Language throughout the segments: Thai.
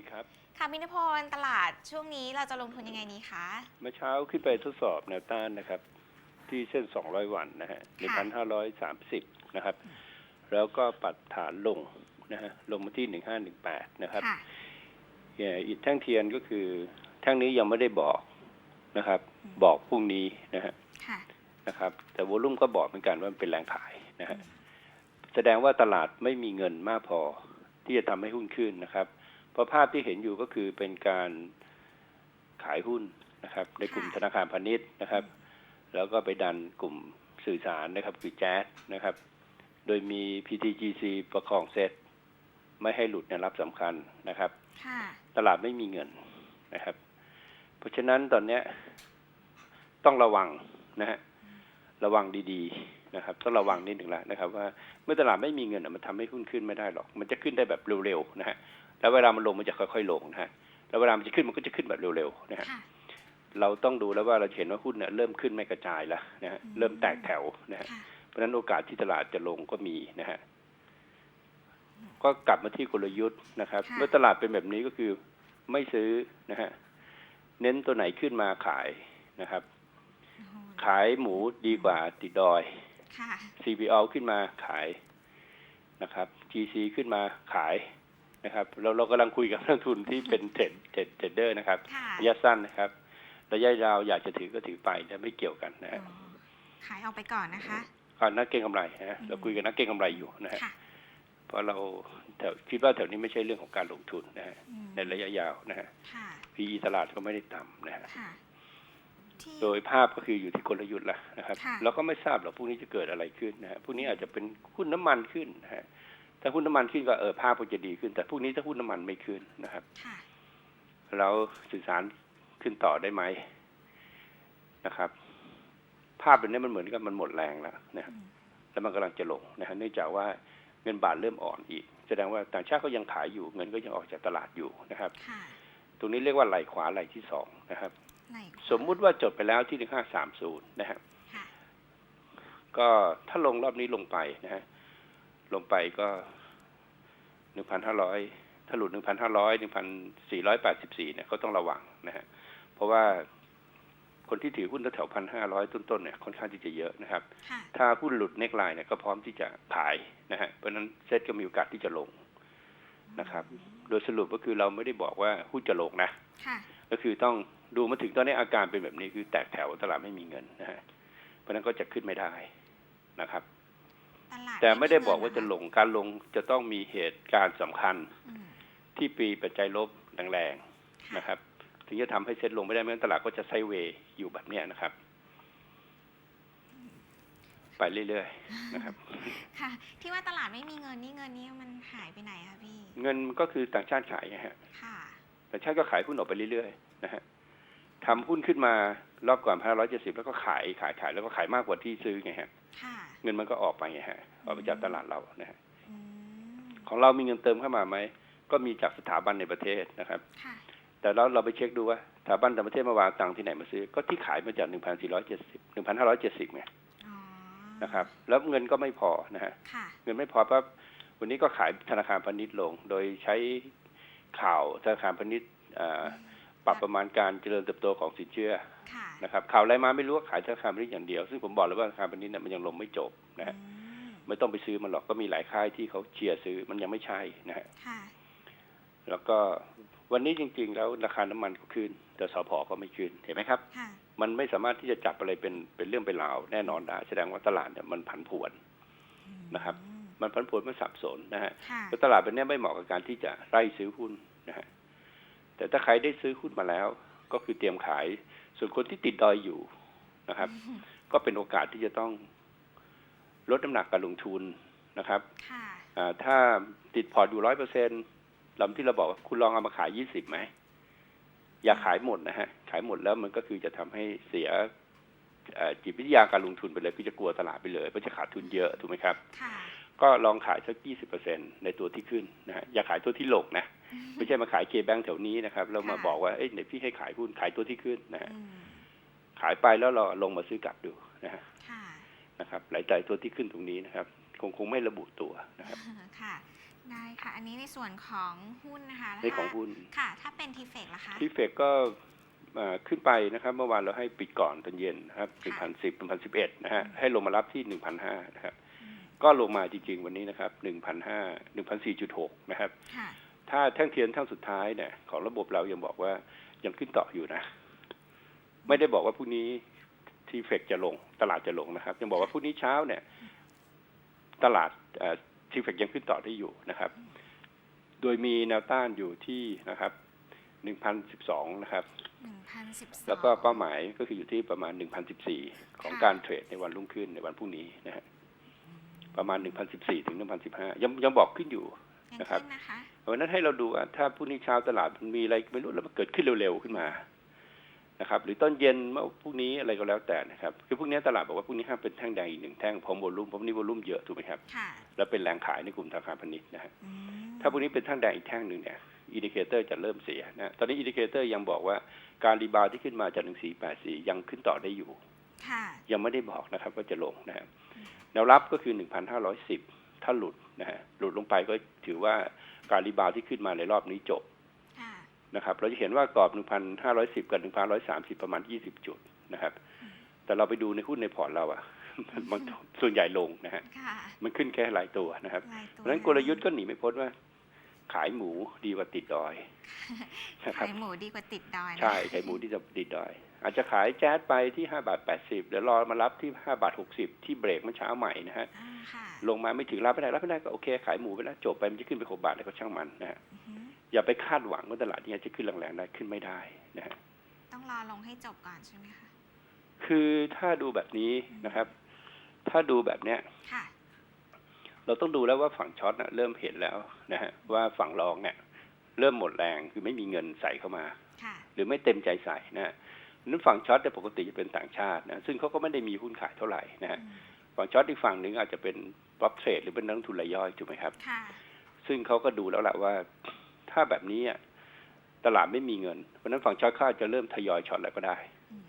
ดีครับ ค่ะมินพรตลาดช่วงนี้เราจะลงทุนยังไงดีคะ เมื่อเช้าขึ้นไปทดสอบแนวต้านนะครับ ที่เส้น 200 วันนะฮะ1,530นะครับ แล้วก็ปัดฐานลงนะฮะลงมาที่1518นะครับค่ะเอ่ออีกแท่งเทียนก็คือแท่งนี้ยังไม่ได้บอกนะครับอืมบอกพรุ่งนี้นะฮะค่ะนะครับ แต่วอลุ่มก็บอกเหมือนกันว่ามันเป็นแรงขายนะฮะแสดงว่าตลาดไม่มีเงินมากพอที่จะทำให้หุ้นขึ้นนะครับ เพราะภาพที่เห็นอยู่ก็คือเป็นการขายหุ้นนะครับ ในกลุ่มค่ะธนาคารพาณิชย์นะครับ แล้วก็ไปดันกลุ่มสื่อสารนะครับ คือแจ๊สนะครับ โดยมี PTGC ประคองเซตไม่ให้หลุดแนวรับสำคัญนะครับค่ะตลาดไม่มีเงินนะครับ เพราะฉะนั้นตอนเนี้ยต้องระวังนะฮะระวังดีๆนะครับ ต้องระวังนิดหนึ่งละนะครับ ว่าเมื่อตลาดไม่มีเงินอะมันทำให้หุ้นขึ้นไม่ได้หรอก มันจะขึ้นได้แบบเร็วๆนะฮะ แล้วเวลามันลงมันจะค่อยๆลงนะฮะแล้วเวลามันจะขึ้นมันก็จะขึ้นแบบเร็วๆนะฮะค่ะเราต้องดูแล้วว่าเราเห็นว่าหุ้นเนี่ยเริ่มขึ้นไม่กระจายแล้วนะฮะอืมเริ่มแตกแถวนะฮะค่ะเพราะฉะนั้นโอกาสที่ตลาดจะลงก็มีนะฮะก็กลับมาที่กลยุทธ์นะครับค่ะเมื่อตลาดเป็นแบบนี้ก็คือไม่ซื้อนะฮะเน้นตัวไหนขึ้นมาขายนะครับโอ้โหขายหมูดีกว่าติดดอยค่ะ CPO ขึ้นมาขายนะครับ GC ขึ้นมาขาย นะครับเราเรากำลังคุยกับนักลงทุนที่เป็นเทรดเทรดเทรดเดอร์นะครับค่ะ ระยะสั้นนะครับระยะยาวอยากจะถือก็ถือไปแต่ไม่เกี่ยวกันนะฮะอ๋อขายออกไปก่อนนะคะ อ่านักเก็งกำไรนะฮะอืมเราคุยกับนักเก็งกำไรอยู่นะฮะค่ะเพราะเราแถวคิดว่าแถวนี้ไม่ใช่เรื่องของการลงทุนนะฮะอืมในระยะยาวนะฮะ ค่ะ PE ตลาดก็ไม่ได้ต่ำนะฮะ ค่ะ ที่ โดยภาพก็คืออยู่ที่กลยุทธ์ละนะครับค่ะ เราก็ไม่ทราบหรอกพรุ่งนี้จะเกิดอะไรขึ้นนะฮะพรุ่งนี้อาจจะเป็นหุ้นน้ำมันขึ้นนะฮะ ถ้าหุ้นน้ำมันขึ้นก็เออภาพก็จะดีขึ้น แต่พรุ่งนี้ถ้าหุ้นน้ำมันไม่ขึ้นนะครับค่ะเราสื่อสารขึ้นต่อได้ไหมนะครับ ภาพแบบนี้มันเหมือนกับมันหมดแรงแล้วนะฮะอืมแล้วมันกำลังจะลงนะฮะเนื่องจากว่าเงินบาทเริ่มอ่อนอีก แสดงว่าต่างชาติก็ยังขายอยู่ เงินก็ยังออกจากตลาดอยู่นะครับค่ะตรงนี้เรียกว่าไหลขวาไหลที่สองนะครับไหนขวาสมมุติว่าจบไปแล้วที่หนึ่งห้าสามศูนย์นะฮะค่ะก็ถ้าลงรอบนี้ลงไปนะฮะ ลงไปก็หนึ่งพันห้าร้อยถ้าหลุดหนึ่งพันห้าร้อยหนึ่งพันสี่ร้อยแปดสิบสี่เนี่ยก็ต้องระวังนะฮะเพราะว่าคนที่ถือหุ้นแถวพันห้าร้อยต้นๆเนี่ยค่อนข้างที่จะเยอะนะครับค่ะถ้าหุ้นหลุดเน็กไลน์เนี่ยก็พร้อมที่จะขายนะฮะเพราะฉะนั้นเซ็ตก็มีโอกาสที่จะลงนะครับ โดยสรุปก็คือเราไม่ได้บอกว่าหุ้นจะลงนะค่ะก็คือต้องดูมาถึงตอนนี้อาการเป็นแบบนี้คือแตกแถวตลาดไม่มีเงินนะฮะเพราะฉะนั้นก็จะขึ้นไม่ได้นะครับตลาด แต่ไม่ได้บอกเงินว่าจะเหรลงการลงจะต้องมีเหตุการณ์สำคัญอืมที่ปีปัจจัยลบแรงๆค่ะนะครับ ถึงจะทำให้เซ็ตลงไม่ได้ไม่งั้นตลาดก็จะไซด์เวย์อยู่แบบเนี้ยนะครับไปเรื่อยๆนะครับ ค่ะ ที่ว่าตลาดไม่มีเงินนี่เงินนี้มันหายไปไหนคะพี่ เงินก็คือต่างชาติขายไงฮะ ค่ะ ต่างชาติก็ขายหุ้นออกไปเรื่อยๆนะฮะทำหุ้นขึ้นมารอบก่อนพันร้อยเจ็ดสิบแล้วก็ขายขายขายแล้วก็ขายมากกว่าที่ซื้อไงฮะ ค่ะ เงินมันก็ออกไปไงฮะออกไปจากตลาดเรานะฮะอืมของเรามีเงินเติมเข้ามาไหมก็มีจากสถาบันในประเทศนะครับค่ะแต่เราเราไปเช็คดูว่าสถาบันต่างประเทศมาวางตังค์ที่ไหนมาซื้อ ก็ที่ขายมาจากหนึ่งพันสี่ร้อยเจ็ดสิบหนึ่งพันห้าร้อยเจ็ดสิบไงอ๋อนะครับ แล้วเงินก็ไม่พอนะฮะค่ะเงินไม่พอปั๊บวันนี้ก็ขายธนาคารพาณิชย์ลง โดยใช้ข่าวธนาคารพาณิชย์อ่า ปรับประมาณการเจริญเติบโตของสินเชื่อค่ะนะครับข่าวอะไรมาไม่รู้ว่าขายธนาคารพาณิชย์อย่างเดียว ซึ่งผมบอกเลยว่าธนาคารพาณิชย์เนี่ยมันยังลงไม่จบนะฮะอืมไม่ต้องไปซื้อมันหรอกก็มีหลายค่ายที่เขาเชียร์ซื้อมันยังไม่ใช่นะฮะค่ะแล้วก็วันนี้จริง ๆ แล้วราคาน้ำมันก็ขึ้น แต่สพก็ไม่ขึ้นเห็นไหมครับค่ะมันไม่สามารถที่จะจับอะไรเป็นเป็นเรื่องเป็นราวแน่นอนได้แสดงว่าตลาดเนี่ยมันผันผวนนะครับอืมมันผันผวนมันสับสนนะฮะค่ะแล้วตลาดเป็นเนี้ยไม่เหมาะกับการที่จะไล่ซื้อหุ้นนะฮะ แต่ถ้าใครได้ซื้อหุ้นมาแล้ว ก็คือเตรียมขาย ส่วนคนที่ติดดอยอยู่นะครับ ก็เป็นโอกาสที่จะต้องลดน้ำหนักการลงทุนนะครับค่ะอ่าถ้าติดพอร์ตอยู่ร้อยเปอร์เซ็นลำที่เราบอกว่าคุณลองเอามาขายยี่สิบไหมอย่าขายหมดนะฮะ ขายหมดแล้วมันก็คือจะทำให้เสียเอ่อจิตวิทยาการลงทุนไปเลยคือจะกลัวตลาดไปเลยเพราะจะขาดทุนเยอะถูกไหมครับค่ะก็ลองขายสักยี่สิบเปอร์เซ็นในตัวที่ขึ้นนะฮะอย่าขายตัวที่ลงนะ ไม่ใช่มาขายเคแบงแถวนี้นะครับแล้วมาค่ะบอกว่าเอ้ยเดี๋ยวพี่ให้ขายหุ้นขายตัวที่ขึ้นนะฮะอืมขายไปแล้วเราลงมาซื้อกลับดูนะฮะค่ะนะครับหลายใจตัวที่ขึ้นตรงนี้นะครับ คงคงไม่ระบุตัวนะครับค่ะได้ค่ะอันนี้ในส่วนของหุ้นนะคะแล้วในของถ้าหุ้นค่ะ ถ้าเป็นทีเฟกล่ะคะที่เฟกก็เอ่อขึ้นไปนะครับ เมื่อวานเราให้ปิดก่อนตอนเย็นนะครับหนึ่งพันสิบหนึ่งพันสิบเอ็ดนะฮะให้ลงมารับที่หนึ่งพันห้านะครับอืมก็ลงมาจริง ๆ วันนี้นะครับหนึ่งพันห้าหนึ่งพันสี่จุดหกนะครับค่ะ ถ้าแท่งเทียนแท่งสุดท้ายเนี่ยของระบบเรายังบอกว่ายังขึ้นต่ออยู่นะ ไม่ได้บอกว่าพรุ่งนี้ทีเฟกจะลง ตลาดจะลงนะครับ ยังบอกว่าพรุ่งนี้เช้าเนี่ย ตลาดทีเฟกยังขึ้นต่อได้อยู่นะครับ โดยมีแนวต้านอยู่ที่นะครับหนึ่งพันสิบสองนะครับหนึ่งพันสิบสองแล้วก็เป้าหมายก็คืออยู่ที่ประมาณหนึ่งพันสิบสี่ของค่ะการเทรดในวันรุ่งขึ้นในวันพรุ่งนี้นะฮะประมาณหนึ่งพันสิบสี่ถึงหนึ่งพันสิบห้ายังยังบอกขึ้นอยู่ยัง นะครับขึ้นนะคะเพราะฉะนั้นให้เราดูว่าถ้าพรุ่งนี้เช้าตลาดมันมีอะไรไม่รู้แล้วมันเกิดขึ้นเร็วๆขึ้นมานะครับ หรือตอนเย็นเมื่อพรุ่งนี้อะไรก็แล้วแต่นะครับ คือพรุ่งนี้ตลาดบอกว่าพรุ่งนี้ห้ามเป็นแท่งแดงอีกหนึ่งแท่งพร้อมวอลุ่มเพราะพรุ่งนี้วอลุ่มเยอะถูกไหมครับค่ะแล้วเป็นแรงขายในกลุ่มธนาคารพาณิชย์นะฮะอืมถ้าพรุ่งนี้เป็นแท่งแดงอีกแท่งหนึ่งเนี่ยอินดิเคเตอร์จะเริ่มเสียนะตอนนี้อินดิเคเตอร์ยังบอกว่าการรีบาวด์ที่ขึ้นมาจากหนึ่งสี่แปดสี่ยังขึ้นต่อได้อยู่ค่ะยังไม่ได้บอกนะครับว่าจะลงนะครับแนวรับก็คือหนึ่งพันห้าร้อยสิบถ้าหลุด นะฮะหลุดลงไปก็ถือว่าการรีบาวด์ที่ขึ้นมาในรอบนี้จบค่ะนะครับ เราจะเห็นว่ากรอบ 1,510 กับ 1,130 ประมาณ 20 จุดนะครับ แต่เราไปดูในหุ้นในพอร์ตเราอะมันมันส่วนใหญ่ลงนะฮะค่ะมันขึ้นแค่หลายตัวนะครับลายเพตัวราะฉะนั้นกลยุทธ์ก็หนีไม่พ้นว่า ขายหมูดีกว่าติดดอยนะครับขายหมูดีกว่าติดดอยนะใช่ ขายหมูที่จะติดดอย อาจจะขายแจ๊สไปที่5บาท80เดี๋ยวรอมารับที่5บาท60ที่เบรกเมื่อเช้าใหม่นะฮะอ่าค่ะลงมาไม่ถึงรับไม่ได้รับไม่ได้ก็โอเค ขายหมูไปแล้วจบไปมันจะขึ้นไป6บาทแล้วก็ช่างมันนะฮะอือหืออย่าไปคาดหวังว่าตลาดนี้จะขึ้นแรงๆได้ขึ้นไม่ได้นะฮะต้องรอลงให้จบก่อนใช่ไหมคะคือถ้าดูแบบนี้นะครับ ถ้าดูแบบเนี้ยค่ะเราต้องดูแล้วว่าฝั่งช็อตนะเริ่มเห็นแล้วนะฮะว่าฝั่งรองเนี่ย เริ่มหมดแรงคือไม่มีเงินใส่เข้ามาค่ะหรือไม่เต็มใจใส่นะฮะ นั้นฝั่งช็อตเนี่ยปกติจะเป็นต่างชาตินะซึ่งเขาก็ไม่ได้มีหุ้นขายเท่าไหร่นะฮะอืมฝั่งช็อตอีกฝั่งหนึ่งอาจจะเป็นป๊อปเทรดหรือเป็นนักลงทุนรายย่อยถูกไหมครับค่ะซึ่งเขาก็ดูแล้วแหละว่าถ้าแบบนี้อะตลาดไม่มีเงินเพราะฉะนั้นฝั่งช็อตเขาอาจจะเริ่มทยอยช็อตแล้วก็ได้อืม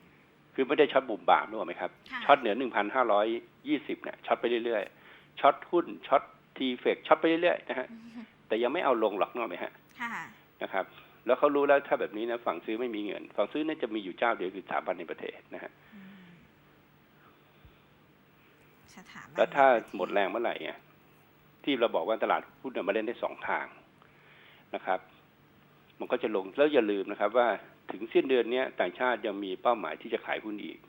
คือไม่ได้ช็อตบุ่มบามนึกออกไหมครับค่ะช็อตเหนือหนึ่งพันห้าร้อยยี่สิบเนี่ยช็อตไปเรื่อยๆช็อตหุ้นช็อตทีเฟกช็อตไปเรื่อยๆนะฮะอืมแต่ยังไม่เอาลงหรอกนึกออกไหมฮะค่ะนะครับ แล้วเขารู้แล้วถ้าแบบนี้นะฝั่งซื้อไม่มีเงิน ฝั่งซื้อเนี่ยจะมีอยู่เจ้าเดียวคือสถาบันในประเทศนะฮะอืมสถาบันแล้วถ้าหมดแรงเมื่อไหร่เนี่ยที่เราบอกว่าตลาดหุ้นเนี่ยมาเล่นได้สองทางนะครับ มันก็จะลงแล้วอย่าลืมนะครับ ว่าถึงสิ้นเดือนเนี้ยต่างชาติยังมีเป้าหมายที่จะขายหุ้นอีก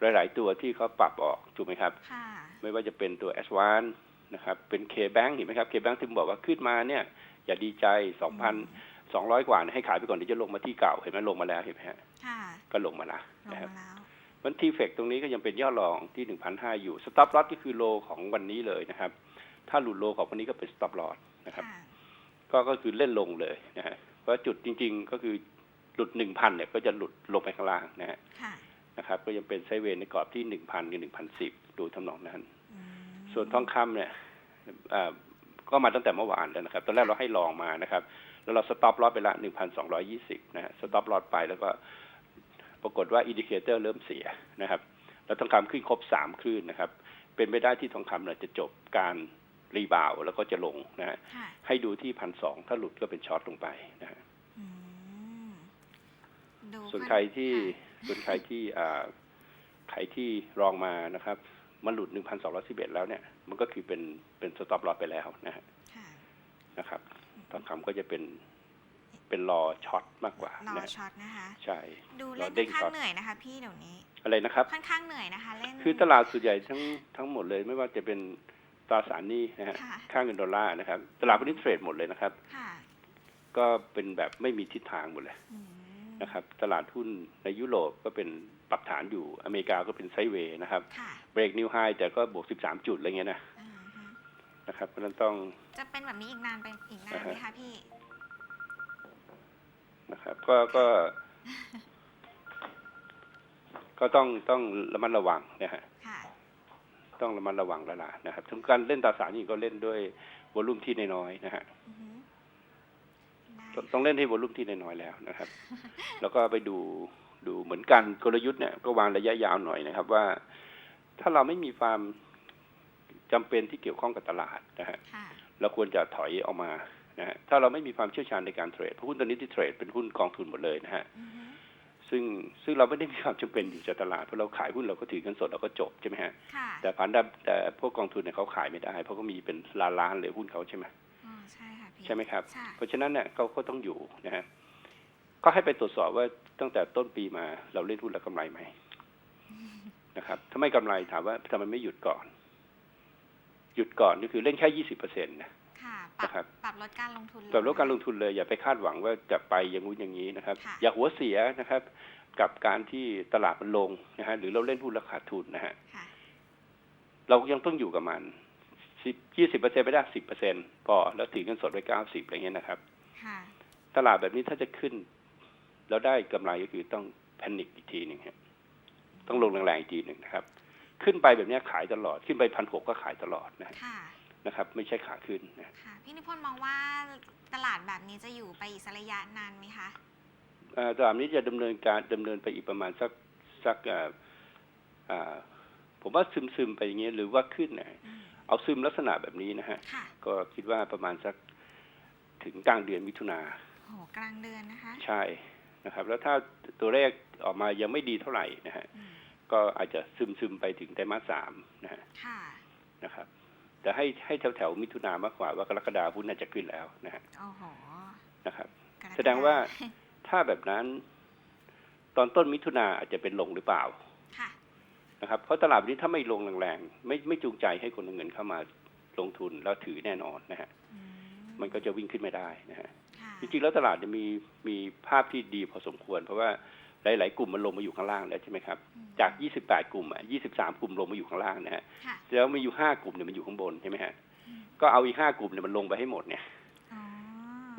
หลาย ๆ ตัวที่เขาปรับออกถูกไหมครับค่ะไม่ว่าจะเป็นตัว s อ n นะครับ เป็น K-Bank เห็นไหมครับ K-Bank ถึงบอกว่าขึ้นมาเนี่ย อย่าดีใจ2,200 กว่าเนี่ยให้ขายไปก่อนเดี๋ยวจะลงมาที่เก่าเห็นไหมลงมาแล้วเห็นไหมฮะค่ะก็ลงมาละลงนะครับมาแล้วมันทีเฟกตรงนี้ก็ยังเป็นย่อรองที่1,500อยู่สต็อปลอสก็คือโลของวันนี้เลยนะครับ ถ้าหลุดโลของวันนี้ก็เป็นสต็อปลอสนะครับค่ะก็ก็คือเล่นลงเลยนะฮะเพราะจุดจริง ๆ ก็คือหลุด1,000เนี่ยก็จะหลุดลงไปข้างล่างนะฮะค่ะนะครับ ก็ยังเป็นไซด์เวย์ในกรอบที่1,000กับ1,010ดูทำนองนั้นอืมส่วนทองคำเนี่ยเอ่อ ก็มาตั้งแต่เมื่อวานแล้วนะครับ ตอนแรกเราให้ลองมานะครับ แล้วเราสต็อปลอสไปละหนึ่งพันสองร้อยี่สิบนะฮะสต็อปลอสไปแล้วก็ปรากฏว่าอินดิเคเตอร์เริ่มเสียนะครับ แล้วทองคำขึ้นครบสามคลื่นนะครับ เป็นไม่ได้ที่ทองคำเนี่ยจะจบการรีบาวด์แล้วก็จะลงนะฮะค่ะให้ดูที่พันสองถ้าหลุดก็เป็นช็อตลงไปนะฮะอืมดูส่วนค่อใครที่ค่ะส่วนใครที่อ่าใครที่รองมานะครับ มันหลุดหนึ่งพันสองร้อสิบเอ็ดแล้วเนี่ย มันก็คือเป็นเป็นสต็อปลอสไปแล้วนะฮะค่ะนะครับทองคำก็จะเป็นเป็นรอช็อตมากกว่ารอนะช็อตนะคะใช่ดูเล่นรอเด้ค่อนงข้าช็องตเหนื่อยนะคะพี่เดี๋ยวนี้อะไรนะครับค่อนข้างเหนื่อยนะคะเล่นคือตลาดส่วนใหญ่ทั้งทั้งหมดเลยไม่ว่าจะเป็นตราสารหนี้นะฮะค่ะค่าเงินดอลลาร์นะครับ ตลาดวันนี้เทรดหมดเลยนะครับค่ะก็เป็นแบบไม่มีทิศทางหมดเลยอืมนะครับ ตลาดหุ้นในยุโรปก็เป็น ปรับฐานอยู่อเมริกาก็เป็นไซด์เวย์นะครับค่ะเบรกนิวไฮแต่ก็บวก 13 จุดอะไรเงี้ยนะอ่าฮะนะครับเพราะฉะนั้นต้องจะเป็นแบบนี้อีกนานไปอีกนานไหมคะพี่นะครับก็ก็ก็ต้องต้องระมัดระวังนะฮะค่ะต้องระมัดระวังแล้วล่ะนะครับถึงการเล่นตราสารหนี้ก็เล่นด้วยวอลุ่มที่น้อยๆนะฮะอือฮึได้ต้องต้องเล่นให้วอลุ่มที่น้อยๆแล้วนะครับ แล้วก็ไปดู ดูเหมือนกันกลยุทธ์เนี่ยก็วางระยะยาวหน่อยนะครับ ว่าถ้าเราไม่มีความจำเป็นที่เกี่ยวข้องกับตลาดนะฮะค่ะเราควรจะถอยออกมานะฮะถ้าเราไม่มีความเชี่ยวชาญในการเทรดเพราะหุ้นตัวนี้ที่เทรดเป็นหุ้นกองทุนหมดเลยนะฮะอือฮึซึ่งซึ่งเราไม่ได้มีความจำเป็นอยู่จากตลาดเพราะเราขายหุ้นเราก็ถือเงินสดเราก็จบใช่ไหมฮะค่ะแต่พันธะแต่พวกกองทุนเนี่ยเขาขายไม่ได้ เพราะเขามีเป็นล้านล้านๆเลยหุ้นเขาใช่ไหมอ๋อใช่ค่ะพี่ใช่ไหมครับใช่เพราะฉะนั้นเนี่ยเขาก็ต้องอยู่นะฮะก็ให้ไปตรวจสอบว่า ตั้งแต่ต้นปีมาเราเล่นหุ้นแล้วกำไรไหมนะครับ ถ้าไม่กำไรถามว่าทำไมไม่หยุดก่อน หยุดก่อนนี่คือเล่นแค่ยี่สิบเปอร์เซ็นต์นะค่ะปรับนะครับปรับลดการลงทุนแบบลดการลงทุนเลยอย่าไปคาดหวังว่าจะไปอย่างงู้นอย่างนี้นะครับค่ะอย่าหัวเสียนะครับ กับการที่ตลาดมันลงนะฮะหรือเราเล่นหุ้นแล้วขาดทุนนะฮะค่ะเรายังต้องอยู่กับมันสิบยี่สิบเปอร์เซ็นต์ไม่ได้สิบเปอร์เซ็นพอแล้วถือเงินสดไว้เก้าสิบอะไรเงี้ยนะครับค่ะตลาดแบบนี้ถ้าจะขึ้น แล้วได้กำไรก็คือต้องแพนิคอีกทีหนึ่งฮะต้องลงแรงๆอีกทีหนึ่งนะครับ ขึ้นไปแบบเนี้ยขายตลอดขึ้นไปพันหกก็ขายตลอดนะฮะค่ะนะครับ ไม่ใช่ขาขึ้นนะค่ะพี่นิพนธ์มองว่าตลาดแบบนี้จะอยู่ไปอีกสักระยะนานไหมคะเอ่อตลาดนี้จะดำเนินการดำเนินไปอีกประมาณสักสักเอ่ออ่าผมว่าซึมซึมๆไปอย่างเงี้ยหรือว่าขึ้นนะอืมเอาซึมลักษณะแบบนี้นะฮะค่ะก็คิดว่าประมาณสักถึงกลางเดือนมิถุนาโหกลางเดือนนะคะ ใช่ นะครับแล้วถ้าตัวเลขออกมายังไม่ดีเท่าไหร่นะฮะอืมก็อาจจะซึมซึมๆไปถึงไตรมาสสามนะฮะค่ะนะครับ แต่ให้ให้แถวแถวๆมิถุนามากกว่าว่ากรกฎาหุ้นน่าจะขึ้นแล้วนะฮะโอ้โหนะครับกรกฎแสดงว่าถ้าแบบนั้นตอนต้นมิถุนาอาจจะเป็นลงหรือเปล่าค่ะนะครับ เพราะตลาดวันนี้ถ้าไม่ลงแรงๆไม่ไม่จูงใจให้คนเอาเงินเข้ามาลงทุนแล้วถือแน่นอนนะฮะอืมันก็จะวิ่งขึ้นไม่ได้นะฮะค่ะ จริงๆแล้วตลาดเนี่ยมีมีภาพที่ดีพอสมควร เพราะว่าหลาย ๆ กลุ่มมันลงมาอยู่ข้างล่างแล้วใช่ไหมครับอืมจาก 28 กลุ่มอะ23 กลุ่มลงมาอยู่ข้างล่างนะฮะค่ะแล้วมีอยู่ 5 กลุ่มเนี่ยมันอยู่ข้างบนใช่ไหมฮะอืมก็เอาอีก 5 กลุ่มเนี่ยมันลงไปให้หมดเนี่ยอ๋อ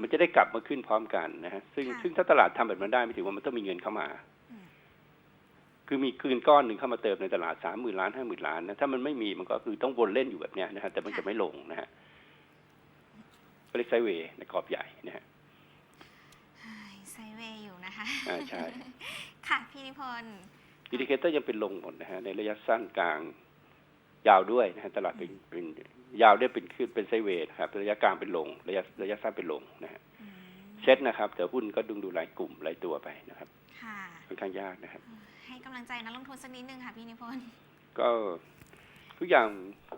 มันจะได้กลับมาขึ้นพร้อมกันนะฮะซึ่งค่ะซึ่งถ้าตลาดทำแบบนั้นได้ไม่ถือว่ามันต้องมีเงินเข้ามาอืมคือมีคืนก้อนหนึ่งเข้ามาเติมในตลาดสามหมื่นล้านห้าหมื่นล้านนะถ้ามันไม่มีมันก็คือต้องวนเล่นอยู่แบบเนี้ยนะฮะแต่มันจะไม่ลงนะฮะก็เรียกไซด์เวย์ในกรอบใหญ่นะฮะ เฮ้ยไซด์เวย์ อยู่นะคะอ่าใช่ ค่ะพี่นิพนธ์อินดิเคเตอร์ยังเป็นลงหมดนะฮะในระยะสั้นกลาง ยาวด้วยนะฮะตลาดเป็นเป็นยาวได้เป็นขึ้นเป็นไซด์เวย์นะครับระยะกลางเป็นลง ระยะระยะสั้นเป็นลงนะฮะอืมเซ็ตนะครับ แต่หุ้นก็ดึงดูหลายกลุ่มหลายตัวไปนะครับค่ะค่อนข้างยากนะครับ ให้กำลังใจนักลงทุนสักนิดนึงค่ะพี่นิพนธ์ก็ทุกอย่าง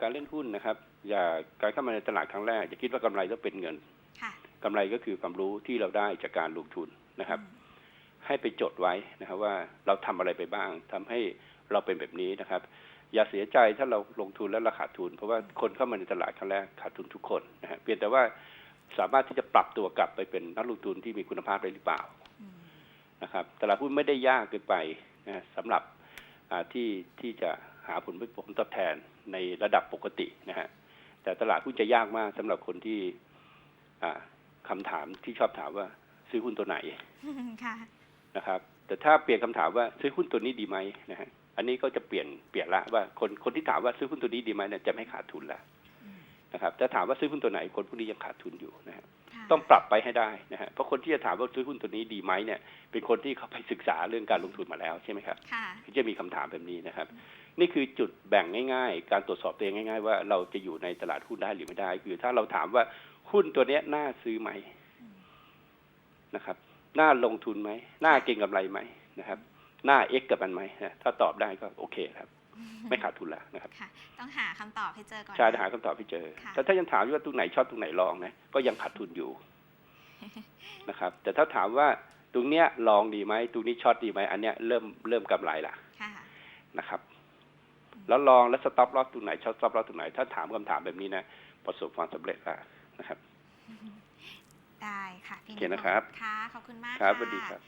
การเล่นหุ้นนะครับ อย่าการเข้ามาในตลาดครั้งแรกอย่าคิดว่ากำไรต้องเป็นเงินค่ะกำไรก็คือความรู้ที่เราได้จากการลงทุนนะครับอืม ให้ไปจดไว้นะครับว่าเราทำอะไรไปบ้างทำให้เราเป็นแบบนี้นะครับ อย่าเสียใจถ้าเราลงทุนแล้วเราขาดทุน เพราะว่าคนเข้ามาในตลาดครั้งแรกขาดทุนทุกคนนะฮะเพียงแต่ว่าสามารถที่จะปรับตัวกลับไปเป็นนักลงทุนที่มีคุณภาพได้หรือเปล่านะครับตลาดหุ้นไม่ได้ยากเกินไปนะสำหรับที่ที่จะหาผลผลตอบแทนในระดับปกตินะฮะแต่ตลาดหุ้นจะยากมากสำหรับคนที่อ่าคำถามที่ชอบถามว่าซื้อหุ้นตัวไหนค่ะ นะครับ แต่ถ้าเปลี่ยนคำถามว่าซื้อหุ้นตัวนี้ดีไหมนะฮะอันนี้ก็จะเปลี่ยนเปลี่ยนละว่าคนคนที่ถามว่าซื้อหุ้นตัวนี้ดีไหมเนี่ยจะไม่ขาดทุนละอืมนะครับแต่ถามว่าซื้อหุ้นตัวไหนคนพวกนี้ยังขาดทุนอยู่นะฮะค่ะต้องปรับไปให้ได้นะฮะเพราะคนที่จะถามว่าซื้อหุ้นตัวนี้ดีไหมเนี่ย เป็นคนที่เขาไปศึกษาเรื่องการลงทุนมาแล้วใช่ไหมครับค่ะที่จะมีคำถามแบบนี้นะครับ นี่คือจุดแบ่งง่าย ๆ การตรวจสอบตัวเองง่าย ๆ ว่าเราจะอยู่ในตลาดหุ้นได้หรือไม่ได้ คือถ้าเราถามว่าหุ้นตัวเนี้ยน่าซื้อไหมอืมนะครับ น่าลงทุนไหมน่าเก็งกำไรไหมนะครับน่าเอ็กกับมันไหมนะถ้าตอบได้ก็โอเคครับ ไม่ขาดทุนแล้วนะครับค่ะต้องหาคำตอบให้เจอก่อนใช่นะหาคำตอบให้เจอค่ะแต่ถ้ายังถามว่าตรงไหนชอบตรงไหนลองนะก็ยังขาดทุนอยู่นะครับ แต่ถ้าถามว่าตรงเนี้ยลองดีไหมตรงนี้ช็อตดีไหมอันเนี้ยเริ่มเริ่มกำไรละค่ะนะครับ แล้วลองแล้วสต็อปลอสตรงไหนช็อตสต็อปลอสตรงไหนถ้าถามคำถามแบบนี้นะประสบความสำเร็จแล้วนะครับ ได้ค่ะพี่โอนิเคพนธ์นะครับค่ะขอบคุณมากครับะสวัสดีครับ